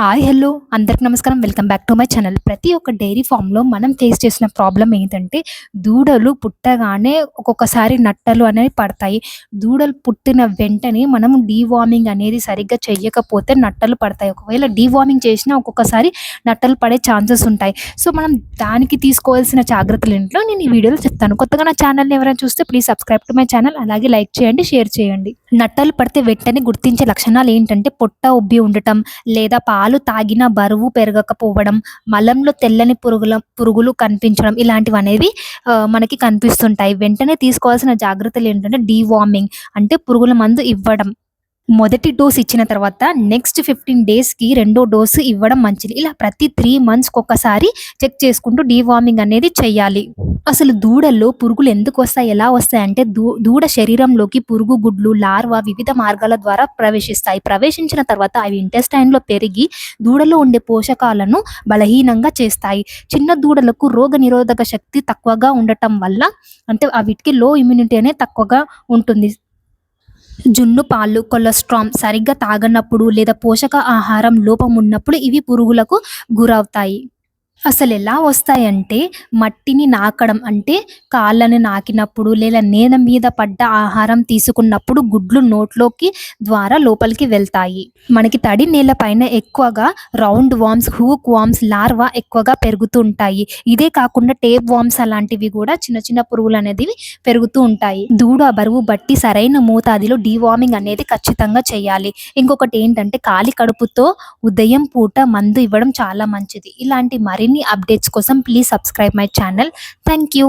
Hi hello అందరికి నమస్కారం. Welcome back to my channel ప్రతి ఒక్క డైరీ ఫామ్లో మనం ఫేస్ చేసిన ప్రాబ్లం ఏంటంటే దూడలు పుట్టగానే ఒక్కొక్కసారి నట్టలు అనేవి పడతాయి. దూడలు పుట్టిన వెంటనే మనం డీవార్మింగ్ అనేది సరిగ్గా చేయకపోతే నట్టలు పడతాయి. ఒకవేళ డీవార్మింగ్ చేసినా ఒక్కొక్కసారి నట్టలు పడే ఛాన్సెస్ ఉంటాయి. సో మనం దానికి తీసుకోవాల్సిన జాగ్రత్తలు ఏంటో నేను ఈ వీడియోలో చెప్తాను. కొత్తగా నా ఛానల్ని ఎవరైనా చూస్తే please subscribe to my channel అలాగే లైక్ చేయండి షేర్ చేయండి. నట్టలు పడితే వెంటనే గుర్తించే లక్షణాలు ఏంటంటే పొట్ట ఉబ్బి ఉండటం లేదా పాలు తాగిన బరువు పెరగకపోవడం మలంలో తెల్లని పురుగుల పురుగులు కనిపించడం ఇలాంటివి అనేవి మనకి కనిపిస్తుంటాయి. వెంటనే తీసుకోవాల్సిన జాగ్రత్తలు ఏంటంటే డీవార్మింగ్ అంటే పురుగుల మందు ఇవ్వడం. మొదటి డోస్ ఇచ్చిన తర్వాత నెక్స్ట్ ఫిఫ్టీన్ డేస్కి రెండో డోసు ఇవ్వడం మంచిది. ఇలా ప్రతి త్రీ మంత్స్కి ఒకసారి చెక్ చేసుకుంటూ డీవార్మింగ్ అనేది చేయాలి. అసలు దూడల్లో పురుగులు ఎందుకు వస్తాయి? ఎలా వస్తాయి? అంటే దూ దూడ శరీరంలోకి పురుగు గుడ్లు లార్వా వివిధ మార్గాల ద్వారా ప్రవేశిస్తాయి. ప్రవేశించిన తర్వాత అవి ఇంటెస్టైన్లో లో పెరిగి దూడలో ఉండే పోషకాలను బలహీనంగా చేస్తాయి. చిన్న దూడలకు రోగ నిరోధక శక్తి తక్కువగా ఉండటం వల్ల అంటే వీటికి లో ఇమ్యూనిటీ అనేది తక్కువగా ఉంటుంది. జున్ను పాలు కొలెస్ట్రామ్ సరిగ్గా తాగనప్పుడు లేదా పోషక ఆహారం లోపం ఉన్నప్పుడు ఇవి పురుగులకు గురవుతాయి. అసలు ఎలా వస్తాయంటే మట్టిని నాకడం అంటే కాళ్ళని నాకినప్పుడు లేదా నేల మీద పడ్డ ఆహారం తీసుకున్నప్పుడు గుడ్లు నోట్లోకి ద్వారా లోపలికి వెళ్తాయి. మనకి తడి నేల పైన ఎక్కువగా round worms hook worms larva ఎక్కువగా పెరుగుతూ ఉంటాయి. ఇదే కాకుండా టేప్ వామ్స్ అలాంటివి కూడా చిన్న చిన్న పురుగులు అనేది పెరుగుతూ ఉంటాయి. దూడ బరువు బట్టి సరైన మోతాదిలో డీవార్మింగ్ అనేది ఖచ్చితంగా చేయాలి. ఇంకొకటి ఏంటంటే ఖాళీ కడుపుతో ఉదయం పూట మందు ఇవ్వడం చాలా మంచిది. ఇలాంటి మరిన్ని అప్డేట్స్ కోసం please subscribe my channel. Thank you